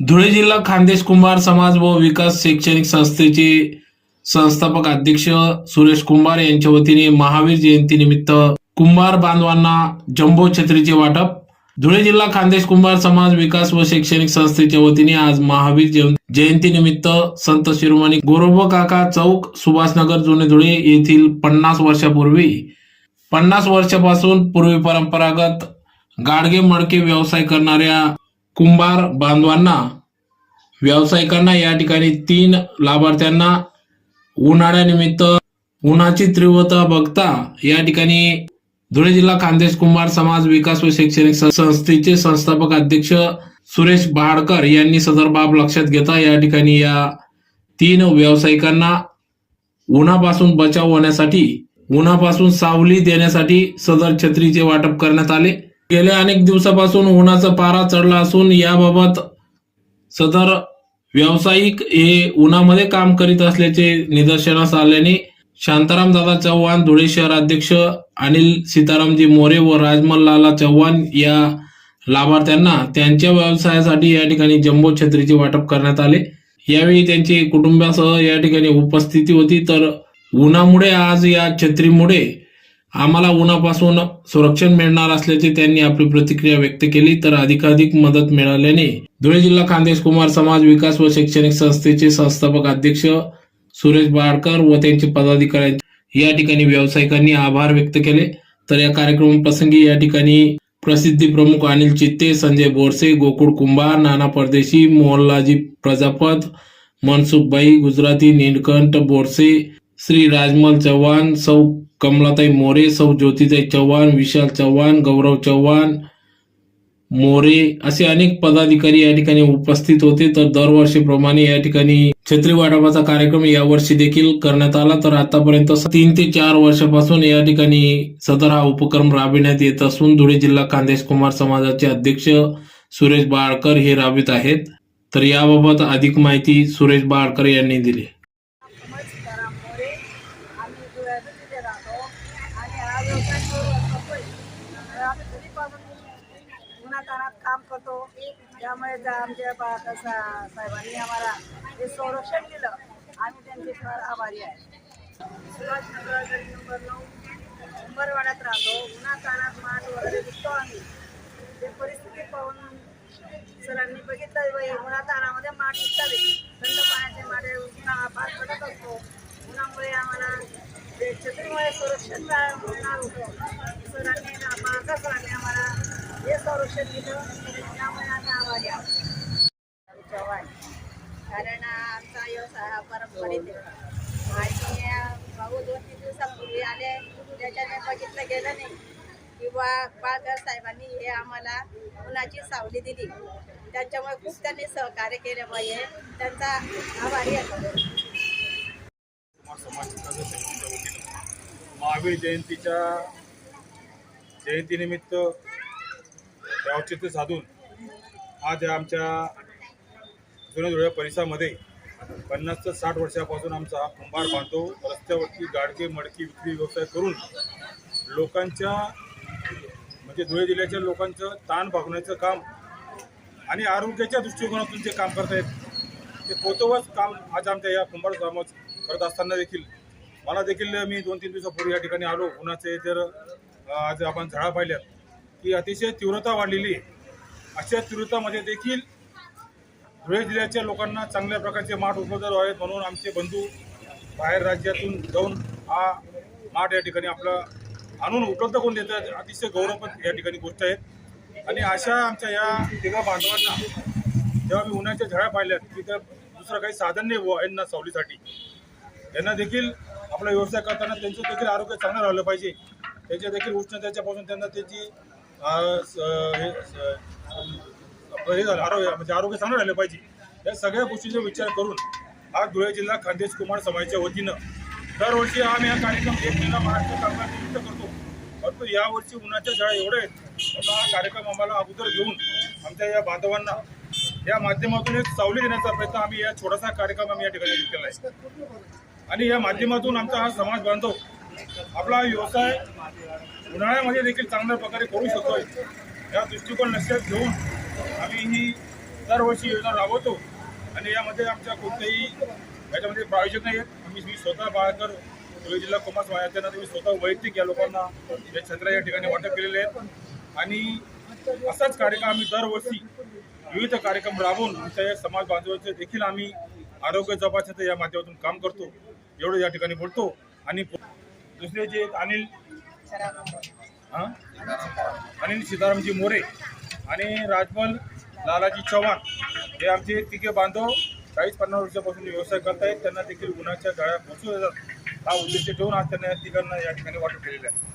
धुळे जिल्हा खानदेश कुंभार समाज व विकास शैक्षणिक संस्थेचे संस्थापक अध्यक्ष सुरेश कुंभार यांच्या वतीने महावीर जयंतीनिमित्त कुंभार बांधवांना जम्बो छत्रीचे वाटप. धुळे जिल्हा खानदेश कुंभार समाज विकास व शैक्षणिक संस्थेच्या वतीने आज महावीर जयंती जयंतीनिमित्त संत शिरोमणी गोरोबा काका चौक सुभाषनगर जुने धुळे येथील पन्नास वर्षापूर्वी पन्नास वर्षापासून पूर्वी परंपरागत गाडगे मडके व्यवसाय करणाऱ्या कुंभार बांधवांना व्यावसायिकांना या ठिकाणी तीन लाभार्थ्यांना उन्हाळ्यानिमित्त उन्हाची तीव्रता बघता या ठिकाणी धुळे जिल्हा खानदेश कुंभार समाज विकास व शैक्षणिक संस्थेचे संस्थापक अध्यक्ष सुरेश बहाडकर यांनी सदर बाब लक्षात घेता या ठिकाणी या तीन व्यावसायिकांना उन्हापासून बचाव होण्यासाठी उन्हापासून सावली देण्यासाठी सदर छत्रीचे वाटप करण्यात आले. गेल्या अनेक दिवसापासून उन्हाचा पारा चढला असून याबाबत सदर व्यावसायिक हे उन्हामध्ये काम करीत असल्याचे निदर्शनास आल्याने शांताराम दादा चव्हाण धुळे शहर अध्यक्ष अनिल सीतारामजी मोरे व राजमल्लाला चव्हाण या लाभार्थ्यांना त्यांच्या व्यवसायासाठी या ठिकाणी जम्बो छत्रीचे वाटप करण्यात आले. यावेळी त्यांची कुटुंबासह या ठिकाणी उपस्थिती होती. तर उन्हामुळे आज या छत्रीमुळे आम्हाला उन्हापासून संरक्षण मिळणार असल्याचे त्यांनी आपली प्रतिक्रिया व्यक्त केली तर अधिकाधिक मदत मिळाल्याने धुळे जिल्हा खानदेश कुमार समाज विकास व शैक्षणिक संस्थेचे संस्थापक अध्यक्ष सुरेश बाळकर व त्यांचे पदाधिकारी या ठिकाणी व्यावसायिकांनी आभार व्यक्त केले. तर या कार्यक्रम प्रसंगी या ठिकाणी प्रसिद्धी प्रमुख अनिल चित्ते संजय बोरसे गोकुळ कुंभार नाना परदेशी मोहनलाजी प्रजापत मनसुखबाई गुजराती नीलकंठ बोरसे श्री राजमल चव्हाण सौ कमलाताई मोरे सौ ज्योतिताई चव्हाण विशाल चव्हाण गौरव चव्हाण मोरे असे अनेक पदाधिकारी या ठिकाणी उपस्थित होते. तर दरवर्षीप्रमाणे या ठिकाणी छत्री वाटपाचा कार्यक्रम यावर्षी देखील करण्यात आला. तर आतापर्यंत तीन ते चार वर्षापासून या ठिकाणी सदर हा उपक्रम राबविण्यात येत असून धुळे जिल्हा खानदेश कुमार समाजाचे अध्यक्ष सुरेश बाळकर हे राबवित आहेत. तर याबाबत अधिक माहिती सुरेश बाळकर यांनी दिली समज सीताराम मोरे आम्ही धुळ्याचं तिथे राहतो आणि हा व्यवसाय करू- करतोय तर आम्ही कधीपासून होतो. त्यामुळे आमच्या साहेबांनी आम्हाला हे संरक्षण दिलं आम्ही त्यांचे फार आभारी आहे. सुभाषनगर गली नंबर नऊ उंबरवाड्यात राहतो. उन्हातानात माठ वगैरे विकतो आम्ही. ते परिस्थिती पाहून सरांनी बघितलं बाई उन्हातानामध्ये माठ विकतात थंड पाण्याचे माठे उन्हाळा फार पडत असतो. उन्हामुळे आम्हाला छत्रीमुळे संरक्षण मिळा- मिळणार होतं. सरांनी माझा सरांनी आम्हाला हे संरक्षण दिलं. आम्ही आभारी आहोत कारण आमचा व्यवसाय हा पारंपरिक आहे. आणि भाऊ दोन तीन दिवसापूर्वी आले त्याच्याने बघितलं गेलं नाही. किंवा बाळकर साहेबांनी हे आम्हाला मुलाची सावली दिली. त्यांच्यामुळे खूप त्यांनी सहकार्य केले पाहिजे त्यांचा आभारी आहे. कुमार महावीर जयंतीच्या जयंतीनिमित्त औचित्य साधून आज आमच्या जुन्या धुळ्या परिसरामध्ये पन्नास ते साठ वर्षापासून आमचा हा कुंभार बांधतो. रस्त्यावरती गाडगे मडकी विक्री व्यवसाय करून लोकांच्या म्हणजे धुळे जिल्ह्याच्या लोकांचं ताण भागवण्याचं काम आणि आरोग्याच्या दृष्टिकोनातून जे काम करत आहेत ते पोतवत काम आज आमच्या या कुंभार समाज करत असताना देखील मला देखील मी दोन तीन दिवसापूर्वी या ठिकाणी आलो. उन्हाचे जर आज आपण झाडा पाहिल्यात. की अतिशय तीव्रता वाढलेली आहे. अशा तीव्रतामध्ये देखील धुळे जिल्ह्याच्या लोकांना चांगल्या प्रकारचे माठ उपलब्ध व्हावेत म्हणून आमचे बंधू बाहेर राज्यातून जाऊन हा माठ या ठिकाणी आपला आणून उपलब्ध करून देतात. अतिशय गौरवपद या ठिकाणी गोष्ट आहे. आणि अशा आमच्या या तिघा बांधवांना जेव्हा मी उन्हाच्या झळा पाहिल्यात की तर दुसरं काही साधन नाही व यांना सावलीसाठी. यांना देखील आपला व्यवसाय करताना त्यांचं देखील आरोग्य चांगलं राहिलं पाहिजे. त्यांच्या देखील उष्णतेच्यापासून त्यांना त्याची स- हे झालं आरोग्य म्हणजे आरोग्य चांगलं राहिलं पाहिजे. या सगळ्या गोष्टीचा विचार करून आज धुळे जिल्हा खानदेश कुमार समाजाच्या वतीनं दरवर्षी आम्ही हा कार्यक्रम एक महिना महाराष्ट्र कामगार निमित्त करतो. परंतु यावर्षी उन्हाच्या शाळा एवढे आहेत हा कार्यक्रम आम्हाला अगोदर घेऊन आमच्या या बांधवांना या माध्यमातून एक सावली देण्याचा प्रयत्न आम्ही या छोटासा कार्यक्रम आम्ही या ठिकाणी केला आहे. आणि या माध्यमातून आमचा हा समाज बांधव आपला व्यवसाय उन्हाळ्यामध्ये देखील चांगल्या प्रकारे करू शकतोय. या दृष्टिकोन लक्षात घेऊन आम्ही ही दरवर्षी योजना राबवतो आणि यामध्ये आमच्या कोणत्याही याच्यामध्ये प्रायोजक नाही आहेत. आम्ही मी स्वतः बाळकर धुळे जिल्हा कुमार समाजाच्या मी स्वतः वैयक्तिक या लोकांना या छत्र्या या ठिकाणी वाटप केलेले आहेत. आणि असाच कार्यक्रम आम्ही दरवर्षी विविध कार्यक्रम राबवून आमच्या या समाज बांधवांचे देखील आम्ही आरोग्य जपासण्याचं या माध्यमातून काम करतो. एवढं या ठिकाणी बोलतो. आणि दुसरे जे अनिल हां? अनिल सीतारामजी मोरे. आणि राजमल लालाजी चव्हाण हे आमचे तिघे बांधव चाळीस पन्नास वर्षापासून व्यवसाय करतायत. त्यांना देखील गुन्ह्याच्या गळ्या पोचू देतात हा उद्देश ठेवून आज त्यांना या तिघांना या ठिकाणी वाटप केलेलं आहे.